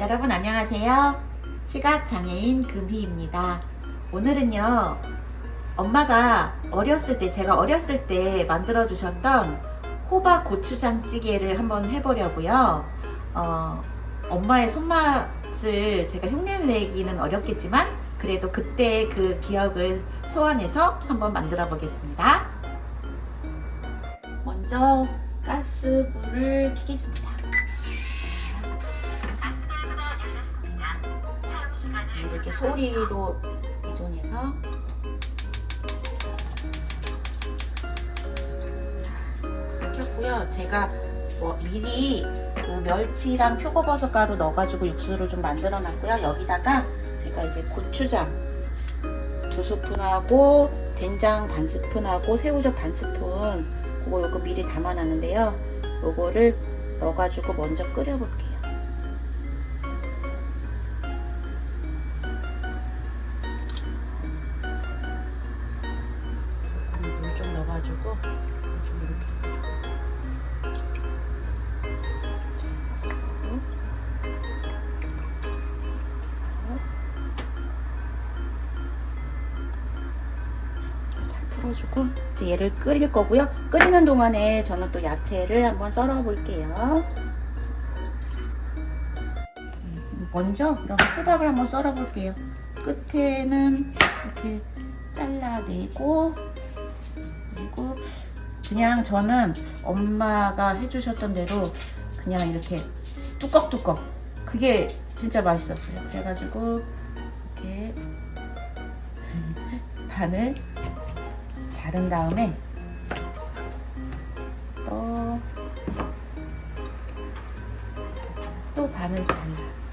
여러분 안녕하세요. 시각장애인 금희입니다. 오늘은요, 엄마가 어렸을 때, 제가 어렸을 때 만들어 주셨던 호박 고추장 찌개를 한번 해보려고요. 어, 엄마의 손맛을 제가 흉내내기는 어렵겠지만, 그래도 그때 그 기억을 소환해서 한번 만들어 보겠습니다. 먼저 가스불을 켜겠습니다. 소리로 자, 켰고요. 제가 뭐 미리 그 멸치랑 표고버섯 가루 넣어가지고 육수를 좀 만들어 놨고요. 여기다가 제가 이제 고추장 두 스푼하고 된장 반 스푼하고 새우젓 반 스푼 그거 요거 미리 담아놨는데요. 요거를 넣어가지고 먼저 끓여볼게요. 이렇게 잘 풀어주고 이제 얘를 끓일 거고요. 끓이는 동안에 저는 또 야채를 한번 썰어 볼게요. 먼저 이렇게 호박을 한번 썰어 볼게요. 끝에는 이렇게 잘라내고 그리고 그냥 저는 엄마가 해주셨던 대로 그냥 이렇게 뚜껑뚜껑 그게 진짜 맛있었어요. 그래가지고 이렇게 반을 자른 다음에 또, 또 반을 잘라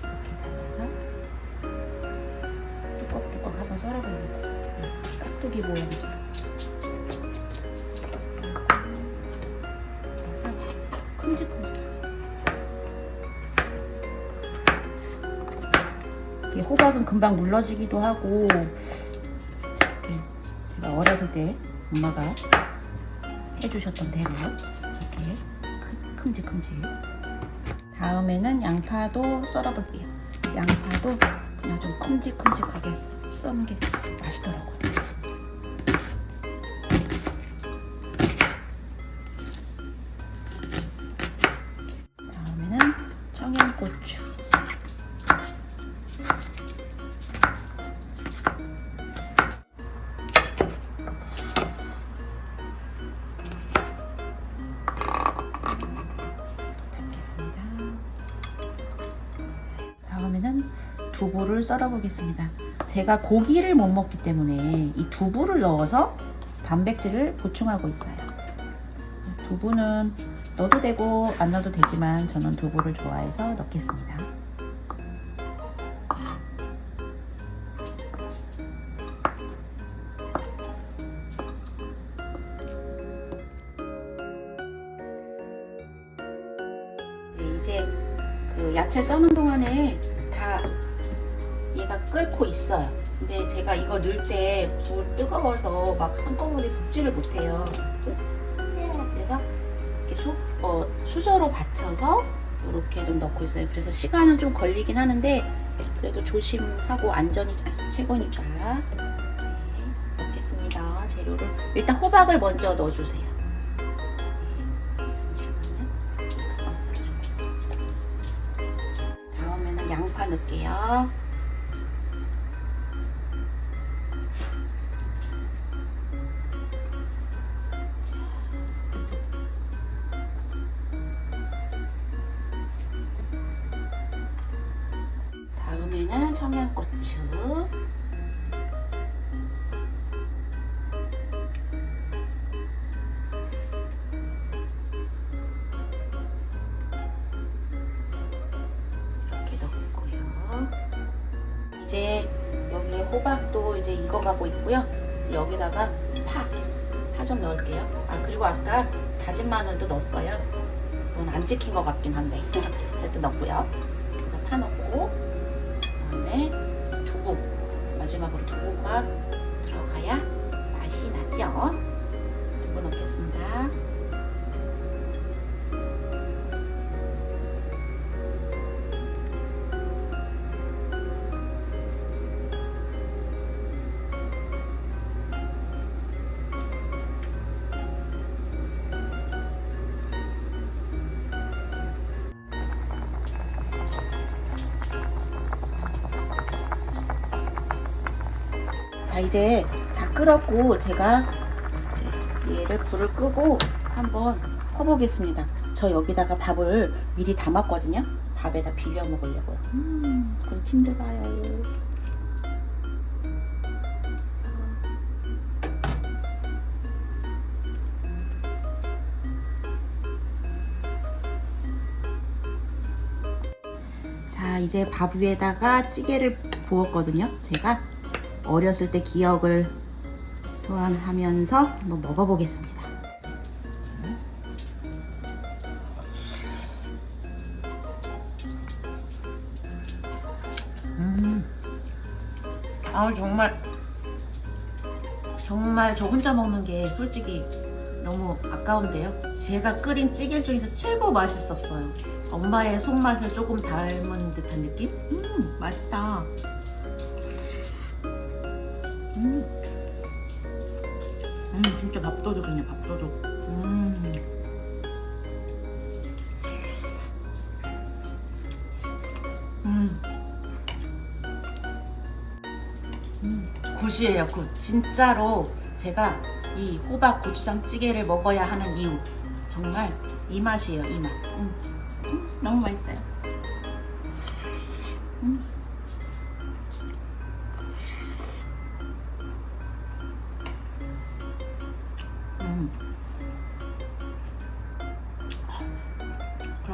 이렇게 잘라서 뚜껑뚜껑 한번 썰어보는 거예요. 깍두기 모양처럼. 이 호박은 금방 물러지기도 하고 제가 어렸을 때 엄마가 해주셨던 대로 이렇게 크- 큼직큼직. 다음에는 양파도 썰어볼게요. 양파도 그냥 좀 큼직큼직하게 써는 게 맛있더라고요. 다음에는 청양고추. 두부를 썰어 보겠습니다. 제가 고기를 못 먹기 때문에 이 두부를 넣어서 단백질을 보충하고 있어요. 두부는 넣어도 되고 안 넣어도 되지만 저는 두부를 좋아해서 넣겠습니다. 네, 이제 그 야채 써는 동안에 다 얘가 끓고 있어요. 근데 제가 이거 넣을 때불 뜨거워서 막 한꺼번에 붓지를 못해요. 그래서 이렇게 수, 어, 수저로 받쳐서 이렇게 좀 넣고 있어요. 그래서 시간은 좀 걸리긴 하는데 그래도 조심하고 안전이 최고니까 네, 넣겠습니다. 재료를 일단 호박을 먼저 넣어주세요. 네. 다음에는 양파 넣을게요. 다음에는 청양고추. 이렇게 넣고요. 이제 여기에 호박도 이제 익어가고 있고요. 여기다가 파, 파 좀 넣을게요. 아 그리고 아까 다진 마늘도 넣었어요. 그건 안 찍힌 것 같긴 한데 어쨌든 넣고요. 파 넣고 두 자 이제 다 끓었고 제가 이제 얘를 불을 끄고 한번 퍼보겠습니다. 저 여기다가 밥을 미리 담았거든요. 밥에다 비벼 먹으려고요. 음, 군침 돌아요. 자 이제 밥 위에다가 찌개를 부었거든요. 제가 어렸을 때 기억을 소환하면서 한번 먹어보겠습니다. 음. 아 정말 정말 저 혼자 먹는 게 솔직히 너무 아까운데요. 제가 끓인 찌개 중에서 최고 맛있었어요. 엄마의 손맛을 조금 닮은 듯한 느낌? 음 맛있다. 음. 음, 진짜 밥도둑이네, 밥도둑. 음. 음. 음. 굿이에요, 굿. 진짜로 제가 이 호박 고추장 찌개를 먹어야 하는 이유. 정말 이 맛이에요, 이 맛. 음. 음, 너무 맛있어요. 음. 음.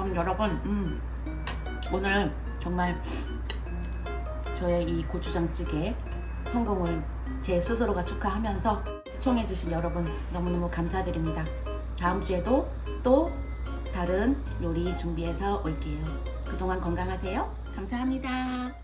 그럼 여러분, 음, 오늘 정말 저의 이 고추장찌개 성공을 제 스스로가 축하하면서 시청해주신 여러분 너무너무 감사드립니다. 다음 주에도 또 다른 요리 준비해서 올게요. 그동안 건강하세요. 감사합니다.